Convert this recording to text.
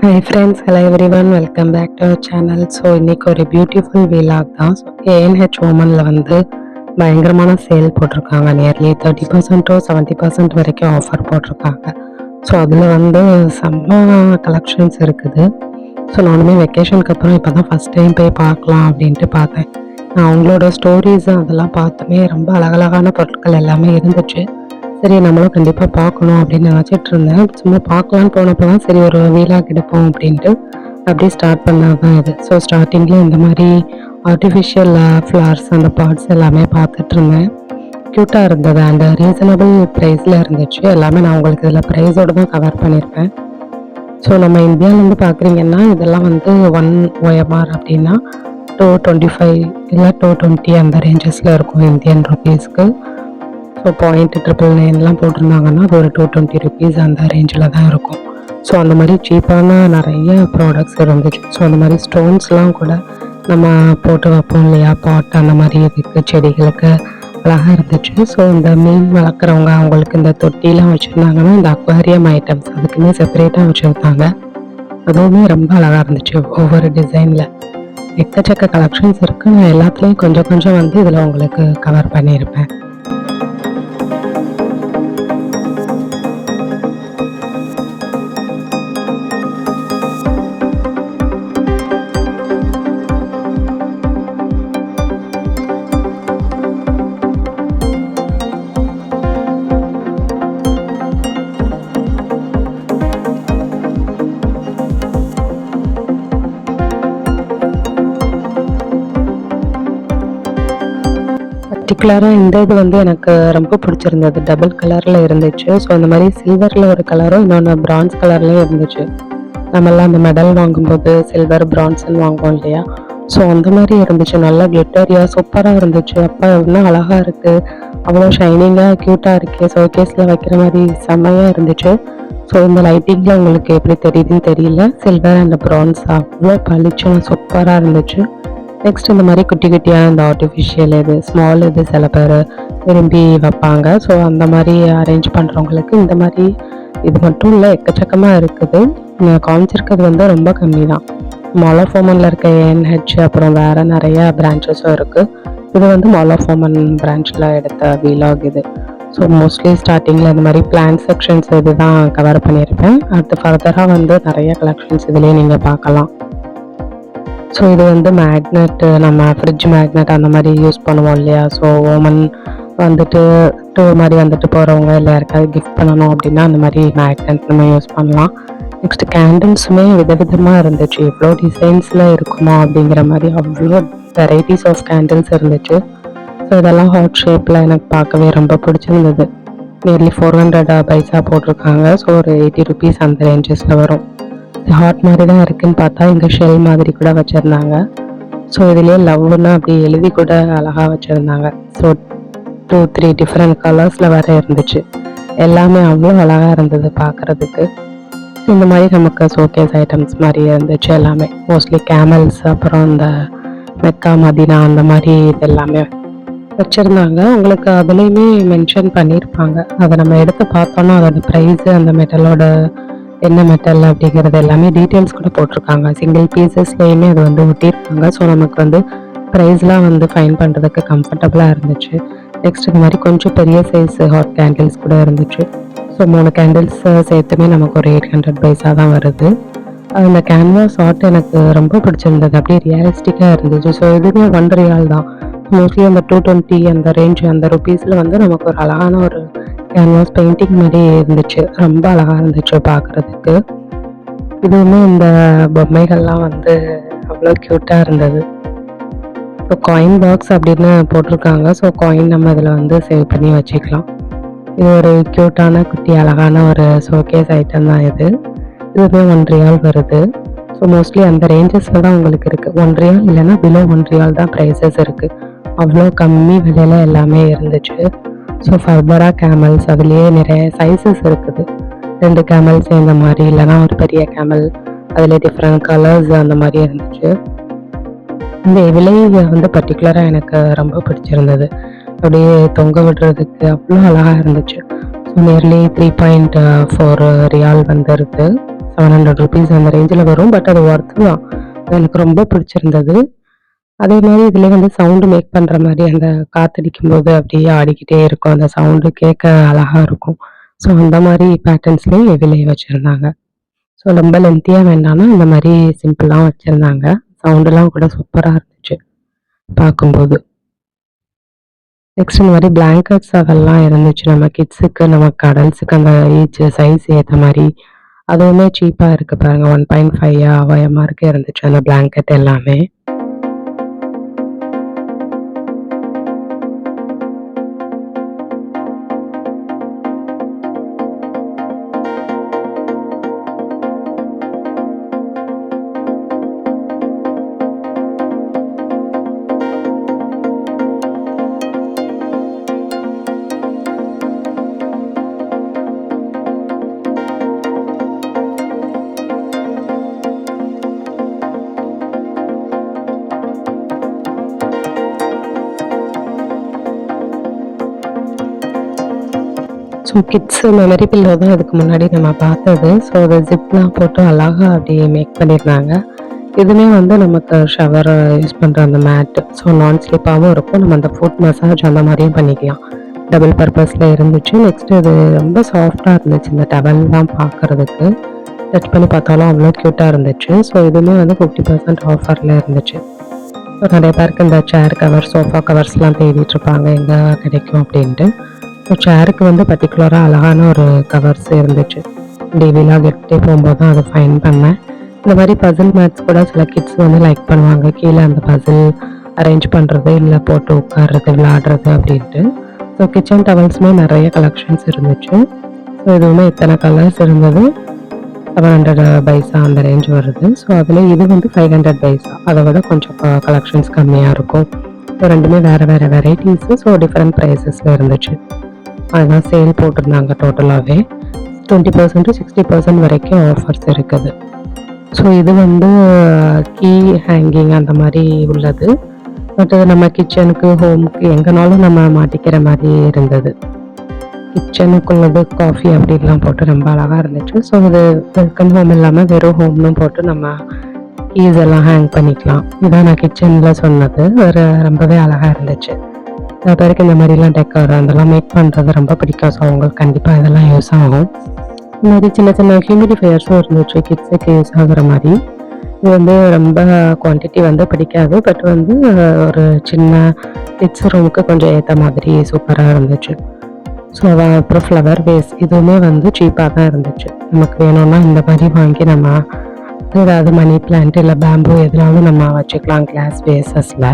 Hi friends hello everyone welcome back to our channel so இன்றைக்கி ஒரு beautiful வீலாக் தான். ஸோ ஏஎன்ஹெச் ஓமனில் வந்து பயங்கரமான சேல் போட்டிருக்காங்க. Nearly thirty percent to seventy percent வரைக்கும் ஆஃபர் போட்டிருக்காங்க. ஸோ அதில் வந்து செம்ம கலெக்ஷன்ஸ் இருக்குது. ஸோ நானுமே வெக்கேஷனுக்கு அப்புறம் இப்போ தான் ஃபஸ்ட் டைம் போய் பார்க்கலாம் அப்படின்ட்டு பார்த்தேன். நான் அவங்களோட ஸ்டோரிஸ் அதெல்லாம் பார்த்துமே ரொம்ப அழகழகான பொருட்கள் எல்லாமே இருந்துச்சு. சரி நம்மளும் கண்டிப்பாக பார்க்கணும் அப்படின்னு நினச்சிட்டு இருந்தேன். சும்மா பார்க்கலான்னு போனப்போ தான் சரி ஒரு வீலாக் எடுப்போம் அப்படின்ட்டு அப்படியே ஸ்டார்ட் பண்ணால் தான் இது ஸோ ஸ்டார்டிங்கில் இந்த மாதிரி ஆர்டிஃபிஷியல் ஃப்ளவர்ஸ் அந்த பார்ட்ஸ் எல்லாமே பார்த்துட்டு இருந்தேன். க்யூட்டாக இருந்தது. அண்ட் ரீசனபிள் ப்ரைஸில் இருந்துச்சு. எல்லாமே நான் உங்களுக்கு இதில் ப்ரைஸோடு தான் கவர் பண்ணியிருப்பேன். ஸோ நம்ம இந்தியாவிலேருந்து பார்க்குறீங்கன்னா இதெல்லாம் வந்து ஒன் ஓஎம்ஆர் அப்படின்னா டூ டுவெண்ட்டி ஃபைவ் இல்லை டூ டுவெண்ட்டி அந்த ரேஞ்சஸில் இருக்கும் இந்தியன் ருபீஸ்க்கு ஸோ பாயிண்ட் ட்ரிபிள் நைன்லாம் போட்டிருந்தாங்கன்னா அது ஒரு டூ டுவெண்ட்டி ருபீஸ் அந்த ரேஞ்சில் தான் இருக்கும். ஸோ அந்த மாதிரி சீப்பான நிறைய ப்ராடக்ட்ஸ் இருந்துச்சு. ஸோ அந்த மாதிரி ஸ்டோன்ஸ்லாம் கூட நம்ம போட்டு வைப்போம் இல்லையா? பாட் அந்த மாதிரி இதுக்கு செடிகளுக்கு அழகாக இருந்துச்சு. ஸோ இந்த மீன் வளர்க்குறவங்க அவங்களுக்கு இந்த தொட்டிலாம் வச்சுருந்தாங்கன்னா இந்த அக்வாரியம் ஐட்டம்ஸ் அதுக்குமே செப்பரேட்டாக வச்சுருந்தாங்க. அதுவுமே ரொம்ப அழகாக இருந்துச்சு ஒவ்வொரு டிசைனில் எக்கச்சக்க கலெக்ஷன்ஸ் இருக்குது நான் எல்லாத்துலேயும் கொஞ்சம் கொஞ்சம் வந்து இதில் உங்களுக்கு கவர் பண்ணியிருப்பேன். பர்டிகுலராக இந்த இது வந்து எனக்கு ரொம்ப பிடிச்சிருந்தது. டபுள் கலரில் இருந்துச்சு. ஸோ அந்த மாதிரி சில்வரில் ஒரு கலரும் இன்னொன்று பிரான்ஸ் கலர்லேயும் இருந்துச்சு. நம்மெல்லாம் அந்த மெடல் வாங்கும்போது சில்வர் பிரான்ஸ்ன்னு வாங்குவோம் இல்லையா? ஸோ அந்த மாதிரி இருந்துச்சு. நல்லா கிளிட்டரியாக சூப்பராக இருந்துச்சு. அப்பா எவ்வளோ அழகாக இருக்குது அவ்வளோ ஷைனிங்காக க்யூட்டாக இருக்குது ஷோகேஸில் வைக்கிற மாதிரி செம்மையாக இருந்துச்சு. ஸோ இந்த லைட்டிங்கில் உங்களுக்கு எப்படி தெரியுதுன்னு தெரியல. சில்வர் அண்ட் பிரான்ஸ் அவ்வளோ பளிச்சுன்னு சூப்பராக இருந்துச்சு. நெக்ஸ்ட் இந்த மாதிரி குட்டி குட்டியாக இந்த ஆர்டிஃபிஷியல் இது ஸ்மால் இது சில பேர் விரும்பி வைப்பாங்க. ஸோ அந்த மாதிரி அரேஞ்ச் பண்ணுறவங்களுக்கு இந்த மாதிரி இது மட்டும் இல்லை எக்கச்சக்கமாக இருக்குது. காமிச்சிருக்கிறது வந்து ரொம்ப கம்மி தான் மொலஃபோமனில் இருக்க ஏஎன்ஹெச் அப்புறம் வேறு நிறைய பிரான்ச்சஸும் இருக்குது இது வந்து மொலஃபோமன் பிரான்ச்சில் எடுத்த வீலாக் இது. ஸோ மோஸ்ட்லி ஸ்டார்டிங்கில் இந்த மாதிரி பிளான் செக்ஷன்ஸ் இது தான் கவர் பண்ணியிருப்பேன். அடுத்து ஃபர்தராக வந்து நிறைய கலெக்ஷன்ஸ் இதுலேயே நீங்கள் பார்க்கலாம். ஸோ இது வந்து மேக்னெட் நம்ம ஃப்ரிட்ஜ் மேக்னெட் அந்த மாதிரி யூஸ் பண்ணுவோம் இல்லையா? ஸோ ஓமன் வந்துட்டு டூர் மாதிரி வந்துட்டு போகிறவங்க இல்லை யாருக்காவது கிஃப்ட் பண்ணணும் அப்படின்னா அந்த மாதிரி மேக்னெட் நம்ம யூஸ் பண்ணலாம். நெக்ஸ்ட் கேண்டில்ஸுமே விதவிதமாக இருந்துச்சு. இவ்வளோ டிசைன்ஸில் இருக்குமா அப்படிங்கிற மாதிரி அவ்வளோ வெரைட்டிஸ் ஆஃப் கேண்டில்ஸ் இருந்துச்சு. ஸோ இதெல்லாம் ஹாட் ஷேப்பில் எனக்கு பார்க்கவே ரொம்ப பிடிச்சிருந்தது. நியர்லி ஃபோர் ஹண்ட்ரட் பைசா போட்டிருக்காங்க. ஸோ ஒரு எயிட்டி ருபீஸ் அந்த ரேஞ்சஸில் வரும். ஹார்ட் மாதிரி தான் இருக்குன்னு பார்த்தா இங்கே ஷெல் மாதிரி கூட வச்சுருந்தாங்க. ஸோ இதுலேயே லவ்னு அப்படி எழுதி கூட அழகாக வச்சுருந்தாங்க. ஸோ டூ த்ரீ டிஃப்ரெண்ட் கலர்ஸில் வர இருந்துச்சு. எல்லாமே அவ்வளோ அழகாக இருந்தது பார்க்குறதுக்கு இந்த மாதிரி நமக்கு ஷோகேஸ் ஐட்டம்ஸ் மாதிரி இருந்துச்சு எல்லாமே. மோஸ்ட்லி கேமல்ஸ் அப்புறம் இந்த மெக்கா மதினா அந்த மாதிரி இது எல்லாமே வச்சுருந்தாங்க. உங்களுக்கு அதுலேயுமே மென்ஷன் பண்ணியிருப்பாங்க அதை நம்ம எடுத்து பார்த்தோன்னா அதோட ப்ரைஸு அந்த மெட்டலோட என்ன மெட்டல் அப்படிங்கிறது எல்லாமே டீட்டெயில்ஸ் கூட போட்டிருக்காங்க. சிங்கிள் பீசஸ்லேயுமே அது வந்து ஒட்டியிருக்காங்க ஸோ நமக்கு வந்து ப்ரைஸ்லாம் வந்து ஃபைன் பண்ணுறதுக்கு கம்ஃபர்டபுளாக இருந்துச்சு. நெக்ஸ்ட் இந்த மாதிரி கொஞ்சம் பெரிய சைஸ் ஹாட் கேண்டில்ஸ் கூட இருந்துச்சு. ஸோ மூணு கேண்டில்ஸ் சேர்த்துமே நமக்கு ஒரு எயிட் ஹண்ட்ரட் ப்ரைஸாக தான் வருது. அந்த கேன்வாஸ் ஆர்ட் எனக்கு ரொம்ப பிடிச்சிருந்தது. அப்படியே ரியலிஸ்டிக்காக இருந்துச்சு. ஸோ இதுவுமே ஒன் ரியால் தான். மோஸ்ட்லி அந்த டூ டுவெண்ட்டி அந்த ரேஞ்ச் அந்த ருபீஸில் வந்து நமக்கு ஒரு அழகான ஒரு கேன்வாஸ் பெயிண்டிங் மாதிரி இருந்துச்சு. ரொம்ப அழகாக இருந்துச்சு பார்க்குறதுக்கு. இதுவுமே இந்த பொம்மைகள்லாம் வந்து அவ்வளோ க்யூட்டாக இருந்தது. இப்போ காயின் பாக்ஸ் அப்படின்னு போட்டிருக்காங்க. ஸோ காயின் நம்ம இதில் வந்து சேவ் பண்ணி வச்சுக்கலாம். இது ஒரு க்யூட்டான குட்டி அழகான ஒரு ஷோகேஸ் ஐட்டம் தான் இது. இதுவுமே ஒன் ரியால் வருது. ஸோ மோஸ்ட்லி அந்த ரேஞ்சஸில் தான் உங்களுக்கு இருக்குது ஒன் ரியால் இல்லைன்னா பிலோ ஒன் ரியால் தான் ப்ரைஸஸ் இருக்குது அவ்வளோ கம்மி விலையில எல்லாமே இருந்துச்சு. ஸோ ஃபர்தராக கேமல்ஸ் அதுலேயே நிறைய சைஸஸ் இருக்குது. ரெண்டு கேமல்ஸ் இந்த மாதிரி இல்லைன்னா ஒரு பெரிய கேமல் அதில் டிஃப்ரெண்ட் கலர்ஸ் அந்த மாதிரி இருந்துச்சு. இந்த விலை வந்து பர்டிகுலராக எனக்கு ரொம்ப பிடிச்சிருந்தது. அப்படியே தொங்க விடுறதுக்கு அவ்வளோ அழகாக இருந்துச்சு. So nearly three point four riyal வந்துருது செவன் ஹண்ட்ரட் ருபீஸ் அந்த ரேஞ்சில் வரும் பட் அது ஒர்த்து தான். எனக்கு ரொம்ப பிடிச்சிருந்தது. அதே மாதிரி இதுலேயே வந்து சவுண்டு மேக் பண்ணுற மாதிரி அந்த காற்றடிக்கும் போது அப்படியே ஆடிக்கிட்டே இருக்கும். அந்த சவுண்டு கேட்க அழகாக இருக்கும். ஸோ அந்த மாதிரி பேட்டர்ன்ஸ்லேயும் ஹெவிலே வச்சுருந்தாங்க. ஸோ ரொம்ப லென்த்தியாக வேண்டாம்னா இந்த மாதிரி சிம்பிளாக வச்சுருந்தாங்க. சவுண்டெல்லாம் கூட சூப்பராக இருந்துச்சு பார்க்கும்போது. நெக்ஸ்ட் இந்த மாதிரி பிளாங்கெட்ஸ் அதெல்லாம் இருந்துச்சு. நம்ம கிட்ஸுக்கு நம்ம கடல்ஸுக்கு அந்த ஏஜ் சைஸ் ஏற்ற மாதிரி. அதுவுமே சீப்பாக இருக்குது பாருங்கள் ஒன் பாயிண்ட் ஃபைவ் ஆவாயமாக இருந்துச்சு அந்த பிளாங்கெட் எல்லாமே. ஸோ கிட்ஸ் மெமரி பில்லோ தான் இதுக்கு முன்னாடி நம்ம பார்த்தது. ஸோ அதை ஜிப்லாம் போட்டு அழகாக அப்படியே மேக் பண்ணியிருந்தாங்க இதுவுமே வந்து நமக்கு ஷவர் யூஸ் பண்ணுற அந்த மேட் ஸோ நான் ஸ்லிப்பாகவும் இருக்கும். நம்ம அந்த ஃபுட் மசாஜ் அந்த மாதிரியும் பண்ணிக்கலாம். டபுள் பர்பஸில் இருந்துச்சு. நெக்ஸ்ட் இது ரொம்ப சாஃப்டாக இருந்துச்சு. இந்த டவல்லாம் பார்க்குறதுக்கு. டச் பண்ணி பார்த்தாலும் அவ்வளோ க்யூட்டாக இருந்துச்சு. ஸோ இதுவுமே வந்து ஃபிஃப்டி பர்சன்ட் ஆஃபரில் இருந்துச்சு. ஸோ நிறைய பேருக்கு இந்த சேர் கவர் சோஃபா கவர்ஸ்லாம் தேடிட்டுருப்பாங்க எங்கே கிடைக்கும் அப்படின்ட்டு. சேருக்கு வந்து பர்டிகுலராக அழகான ஒரு கவர்ஸ் இருந்துச்சு. டெய்லிலாம் கெட்டே போகும்போது தான் அதை ஃபைன் பண்ணேன். இந்த மாதிரி பசில் மேட்ஸ் கூட சில கிட்ஸ் வந்து லைக் பண்ணுவாங்க. கீழே அந்த பசில் அரேஞ்ச் பண்ணுறது இல்லை போட்டு உட்கார்றது விளாடுறது அப்படின்ட்டு. ஸோ கிச்சன் டவல்ஸுமே நிறைய கலெக்ஷன்ஸ் இருந்துச்சு. ஸோ இதுவுமே இத்தனை கலர்ஸ் இருந்தது. செவன் ஹண்ட்ரட் பைசா அந்த ரேஞ்ச் வருது. ஸோ அதில் இது வந்து ஃபைவ் ஹண்ட்ரட் பைசா அதை விட கொஞ்சம் கலெக்ஷன்ஸ் கம்மியாக இருக்கும். ஸோ ரெண்டுமே வேறு வேறு வெரைட்டிஸு ஸோ டிஃப்ரெண்ட் ப்ரைஸஸில் இருந்துச்சு. அதெல்லாம் சேல் போட்டிருந்தாங்க டோட்டலாகவே டுவெண்ட்டி பர்சன்ட் சிக்ஸ்டி பர்சன்ட் வரைக்கும் ஆஃபர்ஸ் இருக்குது. ஸோ இது வந்து கீ ஹேங்கிங் அந்த மாதிரி உள்ளது. பட் அது நம்ம கிச்சனுக்கு ஹோமுக்கு எங்கேனாலும் நம்ம மாட்டிக்கிற மாதிரி இருந்தது. கிச்சனுக்குள்ளது காஃபி அப்படிலாம் போட்டு ரொம்ப அழகாக இருந்துச்சு. ஸோ இது வெல்கம் ஹோம் இல்லாமல் வெறும் ஹோம்னு போட்டு நம்ம கீஸ் எல்லாம் ஹேங் பண்ணிக்கலாம். இதான் நான் கிச்சனில் சொன்னது. ஒரு ரொம்பவே அழகாக இருந்துச்சு. சில பேருக்கு இந்த மாதிரிலாம் டெக்கர் அதெல்லாம் மேக் பண்ணுறது ரொம்ப பிடிக்கும். ஸோ அவங்களுக்கு கண்டிப்பாக இதெல்லாம் யூஸ் ஆகும். இந்த மாதிரி சின்ன சின்ன ஹியூமிடிஃபையர்ஸும் இருந்துச்சு. கிட்ஸுக்கு யூஸ் ஆகுற மாதிரி. இது வந்து ரொம்ப குவான்டிட்டி வந்து பிடிக்காது. பட் வந்து ஒரு சின்ன கிட்ஸ் ரூமுக்கு கொஞ்சம் ஏற்ற மாதிரி சூப்பராக இருந்துச்சு. ஸோ அப்புறம் ஃப்ளவர் வேஸ் இதுவுமே வந்து சீப்பாக தான் இருந்துச்சு. நமக்கு வேணும்னா இந்த மாதிரி வாங்கி நம்ம ஏதாவது மணி பிளான்ட் இல்லை பேம்பு எதுனாலும் நம்ம வச்சுக்கலாம் கிளாஸ் வேசஸில்